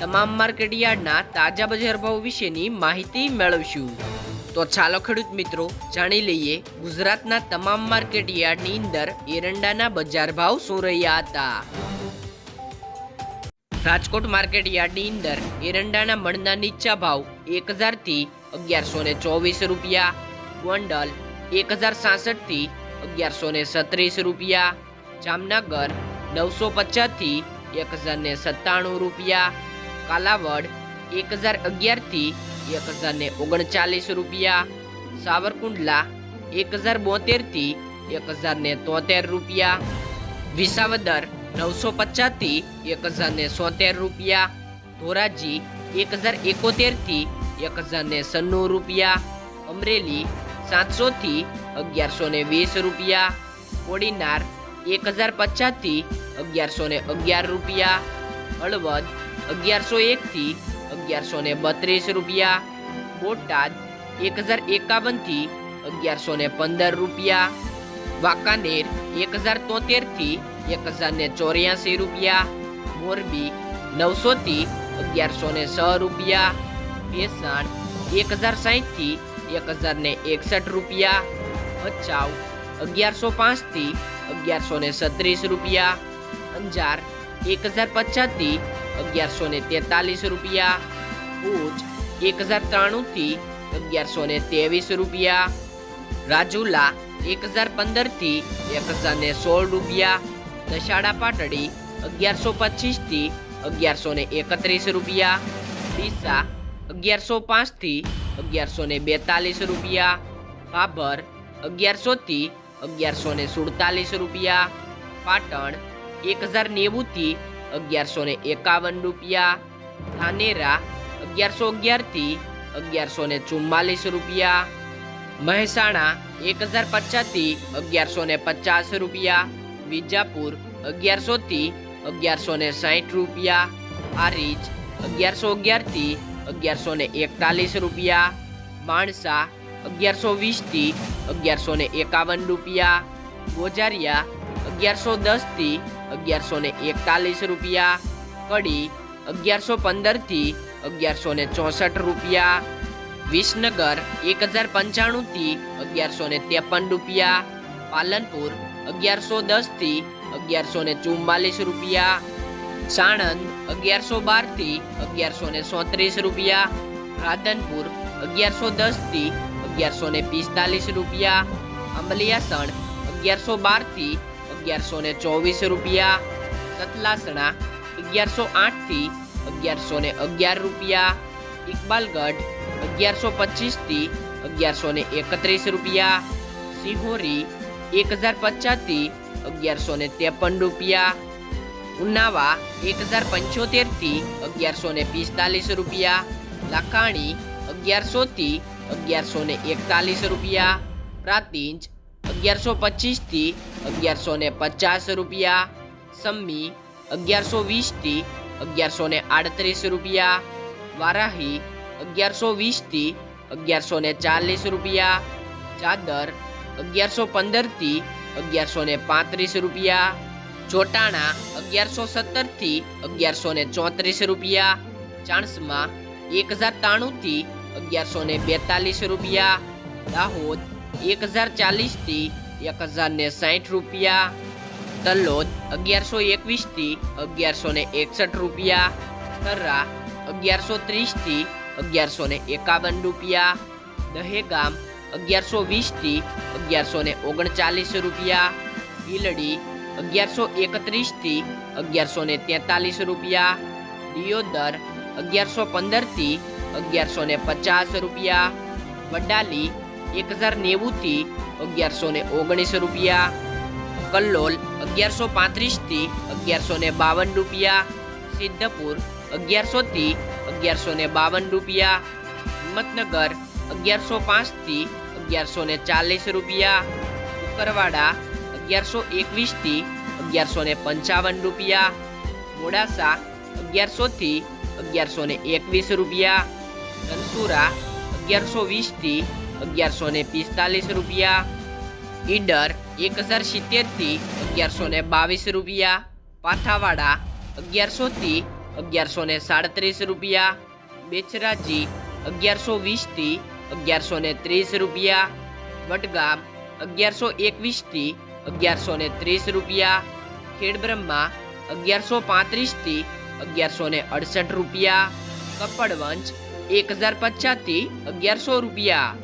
તમામ માર્કેટ યાર્ડના તાજા બજાર ભાવ વિશેની માહિતી મેળવશું. તો ચાલો ખેડૂત મિત્રો, જાણી લઈએ ગુજરાતના તમામ માર્કેટ યાર્ડની અંદર એરંડાના બજાર ભાવ શું રહ્યા હતા. રાજકોટ માર્કેટ યાર્ડની અંદર એરંડાના મણના નીચા ભાવ એક હજારથી અગિયારસો ને ચોવીસ રૂપિયા, ગોંડલ એક હજાર સાસઠથી અગિયારસો ને સત્રીસ રૂપિયા, જામનગર નવસો પચાસથી એક હજાર ને સત્તાણું રૂપિયા કાલાવડ, એક હજાર અગિયારથી એક હજાર ને ઓગણચાલીસ રૂપિયા. સાવરકુંડલા, એક હજાર બોતેરથી એક હજાર ને તોતેર રૂપિયા. વિસાવદર, નવસો પચાસથી એક હજાર ને સોતેર રૂપિયા. ધોરાજી, એક હજાર એકોતેરથી એક હજાર ને સન્નું રૂપિયા. અમરેલી સાતસોથી અગિયારસો ને વીસ રૂપિયા. કોડીનાર, એક હજાર પચાસથી અગિયારસો ને અગિયાર રૂપિયા. હળવદ અગિયારસો એકથી અગિયારસો ને બત્રીસ રૂપિયા, બોટાદ એક હજાર એકાવનથી અગિયારસો ને પંદર રૂપિયા, વાંકાનેર એક હજાર તોતેરથી એક હજાર ને ચોર્યાસી રૂપિયા, મોરબી નવસોથી અગિયારસો ને છ રૂપિયા, ભેસાણ એક હજાર સાહીઠથી એક હજાર ને એકસઠ રૂપિયા, ભચાઉ અગિયારસો પાંચથી અગિયારસો ને છત્રીસ રૂપિયા, અંજાર એક હજાર પચાસથી અગિયારસો ને તેતાલીસ રૂપિયા, ભુજ એક હજાર ત્રાણુંથી અગિયારસો ને ત્રેવીસ રૂપિયા, રાજુલા એક હજાર પંદરથી એક હજાર ને સોળ રૂપિયા, દશાડા પાટડી અગિયારસો પચીસથી અગિયારસો ને એકત્રીસ રૂપિયા, ડીસા અગિયારસો પાંચથી અગિયારસો ને બેતાલીસ રૂપિયા ભાભર અગિયારસોથી અગિયારસો ને સુડતાલીસ રૂપિયા, પાટણ એક હજાર નેવુંથી અગિયારસો ને એકાવન રૂપિયા. ધાનેરા, અગિયારસો અગિયારથી અગિયારસો ને ચુમ્માલીસ રૂપિયા. મહેસાણા, એક હજાર પચાસથી અગિયારસો ને પચાસ રૂપિયા. વિજાપુર અગિયારસોથી અગિયારસો ને સાઠ રૂપિયા. આરીચ અગિયારસો અગિયારથી અગિયારસો ને એકતાલીસ રૂપિયા. માણસા, અગિયારસો વીસથી અગિયારસો ને એકાવન રૂપિયા. ગોજારિયા, અગિયારસો દસથી અગિયારસો ને એકતાલીસ રૂપિયા, કડી અગિયારસો પંદરથી અગિયારસો ને ચોસઠ રૂપિયા, વિસનગર એક હજાર પંચાણુંથી અગિયારસો ને ત્રેપન રૂપિયા, પાલનપુર અગિયારસો દસથી અગિયારસો ને ચુમ્માલીસ રૂપિયા, સાણંદ અગિયારસો બારથી અગિયારસો ને સોત્રીસ રૂપિયા, રાધનપુર અગિયારસો દસથી અગિયારસો ને પિસ્તાલીસ રૂપિયા અંબલિયાસણ અગિયારસો બારથી અગિયારસો ને ચોવીસ રૂપિયા સતલાસણા અગિયારસો આઠથી અગિયારસો ને અગિયાર રૂપિયા, ઇકબાલગઢ અગિયારસો પચીસથી અગિયારસો ને એકત્રીસ રૂપિયા, સિહોરી એક હજાર પચાસથી અગિયારસો ને ત્રેપન રૂપિયા ઉનાવા એક હજાર પંચોતેરથી અગિયારસો ને પિસ્તાલીસ રૂપિયા, લાખાણી અગિયારસોથી અગિયારસો ને એકતાલીસ રૂપિયા, પ્રાતિંજ અગિયારસો પચીસથી અગિયારસો ને પચાસ રૂપિયા, સમ્મી અગિયારસો વીસથી અગિયારસો ને આડત્રીસ રૂપિયા, વારાહી અગિયારસો વીસથી અગિયારસો ને ચાલીસ રૂપિયા, ચાદર અગિયારસો પંદરથી અગિયારસો ને પાંત્રીસ રૂપિયા ચોટાણા અગિયારસો સત્તરથી અગિયારસો ને ચોત્રીસ રૂપિયા, ચાણસમાં એક હજાર ત્રાણુંથી અગિયારસો ને બેતાલીસ રૂપિયા, દાહોદ એક હજાર ચાલીસથી એક હજાર ને સાઠ રૂપિયા તલોદ અગિયારસો એકવીસથી અગિયારસો ને એકસઠ રૂપિયા થર્રા અગિયારસો ત્રીસથી અગિયારસો ને એકાવન રૂપિયા, દહેગામ અગિયારસો વીસથી અગિયારસો ને ઓગણચાલીસ રૂપિયા ભીલડી અગિયારસો એકત્રીસથી અગિયારસો ને તેતાલીસ રૂપિયા, દિયોદર અગિયારસો પંદરથી અગિયારસો ને પચાસ રૂપિયા, વડાલી એક હજાર નેવુંથી અગિયારસો ને ઓગણીસ રૂપિયા. કલ્લોલ અગિયારસો પાંત્રીસથી અગિયારસો ને બાવન રૂપિયા. સિદ્ધપુર અગિયારસોથી અગિયારસો ને બાવન રૂપિયા. હિંમતનગર અગિયારસો પાંચથી અગિયારસો ને ચાલીસ રૂપિયા. કુકરવાડા અગિયારસો એકવીસથી અગિયારસો ને પંચાવન રૂપિયા. મોડાસા અગિયારસોથી અગિયારસો ને એકવીસ રૂપિયા. ધનસુરા અગિયારસો વીસથી અગિયારસો ને પિસ્તાલીસ રૂપિયા. ઈડર એક હજાર સિત્તેરથી અગિયારસો ને બાવીસ રૂપિયા. પાથાવાડા અગિયારસોથી અગિયારસો ને સાડત્રીસ રૂપિયા. બેચરાજી અગિયારસો વીસથી અગિયારસો ને ત્રીસ રૂપિયા. વડગામ અગિયારસો એકવીસથી અગિયારસો ને ત્રીસ રૂપિયા. ખેડબ્રહ્મા અગિયારસો પાંત્રીસથી અગિયારસો ને અડસઠ રૂપિયા. કપડવંચ એક હજાર પચાસથી અગિયારસો રૂપિયા.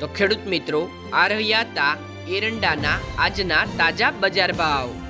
તો ખેડૂત મિત્રો આ રહ્યા હતા એરંડાના આજના તાજા બજાર ભાવ.